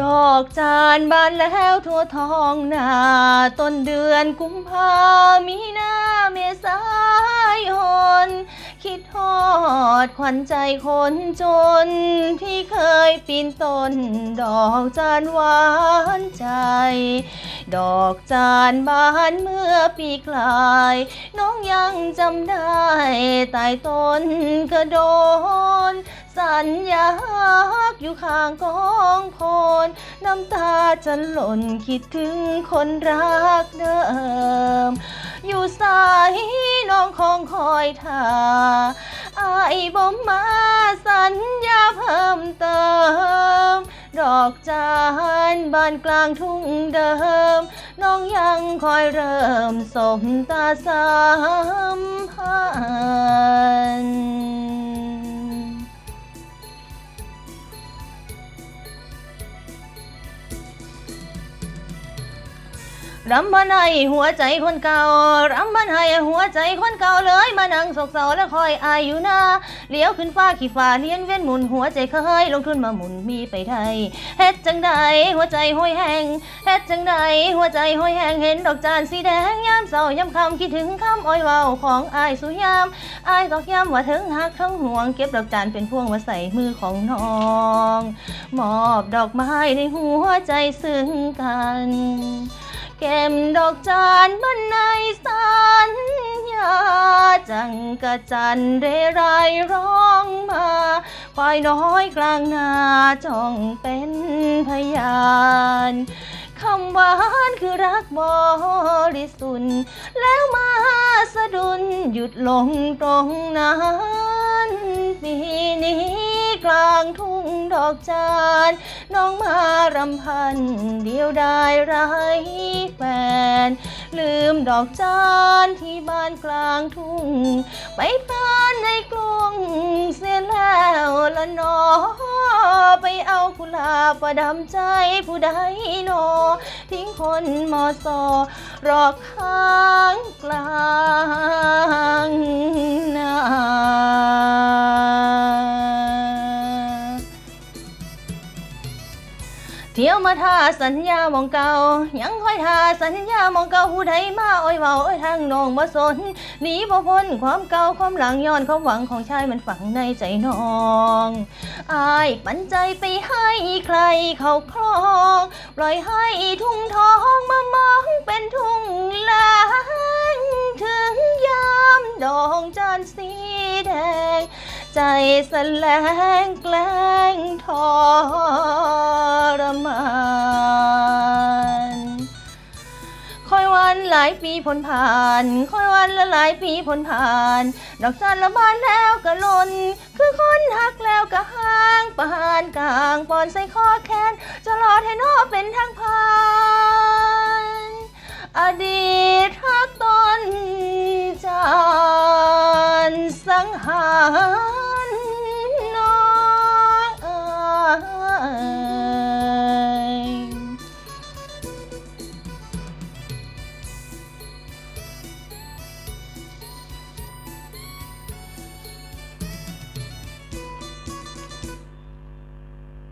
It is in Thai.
ดอกจานบานแล้วทั่วท้องนา ต้นเดือนกุมภามีนาเมษา น คิดทอดขวัญใจคนจน ที่เคยปีนต้น ดอกจานหวานใจ ดอกจานบานเมื่อปีกลาย น้องยังจำได้ใต้ต้นกระโดน สัญญาอยู่ข้างกองพนน้ำตาจะหล่นคิดถึงคนรักเดิมอ องคงคอยท่าอายบ่มาสัญญาเพิ่มเติม ดอกจานบานกลางทุ่งเดิม น้องยังคอยเริ่มสมตาสามพัน รำบันให้หัวใจคนเก่ารำบันให้หัวใจคนเก่าเลยมานั่งโศกเศร้าและคอยอายอยู่นาเลี้ยวขึ้นฟ้าขี่ฟ้าเลียนเวียนหมุนหัวใจเคยลงทุนมาหมุนมีไปไทยเฮ็ดจังใดหัวใจห้อยแหงเฮ็ดจังใดหัวใจห้อยแหงเห็นดอกจานสีแดงยามเศร้ายามคำคิดถึงคำอ้อยเว้าของอายสุยามอายตอกย้ำว่าถึงหักทั้งห่วงเก็บดอกจานเป็นพวงมาใส่มือของน้องมอบดอกไม้ในหัวใจซึ้งกัน เก็บดอกจานมันในสัญญาจังกะจันเรไรร้องมาควายน้อยกลางนาจ้องเป็นพยานคำหวานคือรักบริสุทธิ์แล้วมาสะดุดหยุดลงตรงนั้นปีนี้กลางทุ่ง ดอกจานน้องมารำพันเดียวได้ไรแฟน ลืมดอกจานที่บ้านกลางทุ่ง ไปพลานในกรุงเสียแล้วละนอไปเอากุหลาบประดำใจผู้ใดนอทิ้งคนมอสอรอข้าง เที่ยวมาท่าสัญญามองเก่ายังคอยท่าสัญญามองเก่าผู้ใดมาอ้อยเว้าอ้อยทางนองบ่สนหนีบ่พ้นความเก่าความหลังย้อนความหวังของชายมันฝังในใจน้องอายปันใจไปให้ใครเขาครองปล่อยให้ทุ่งทองมามองเป็นทุ่งลางถึงยามดอกจานสีแดง ใจสแสลงแกล้งทร ผลผ่านคอยวันละหลายปีผลผ่าน ดอกจันละบานแล้วก็ลน คือคนหักแล้วก็ห่างปานกลางปอนใส่คอแขนจะรอให้นอเป็นทางผ่าน อดีตฮักตน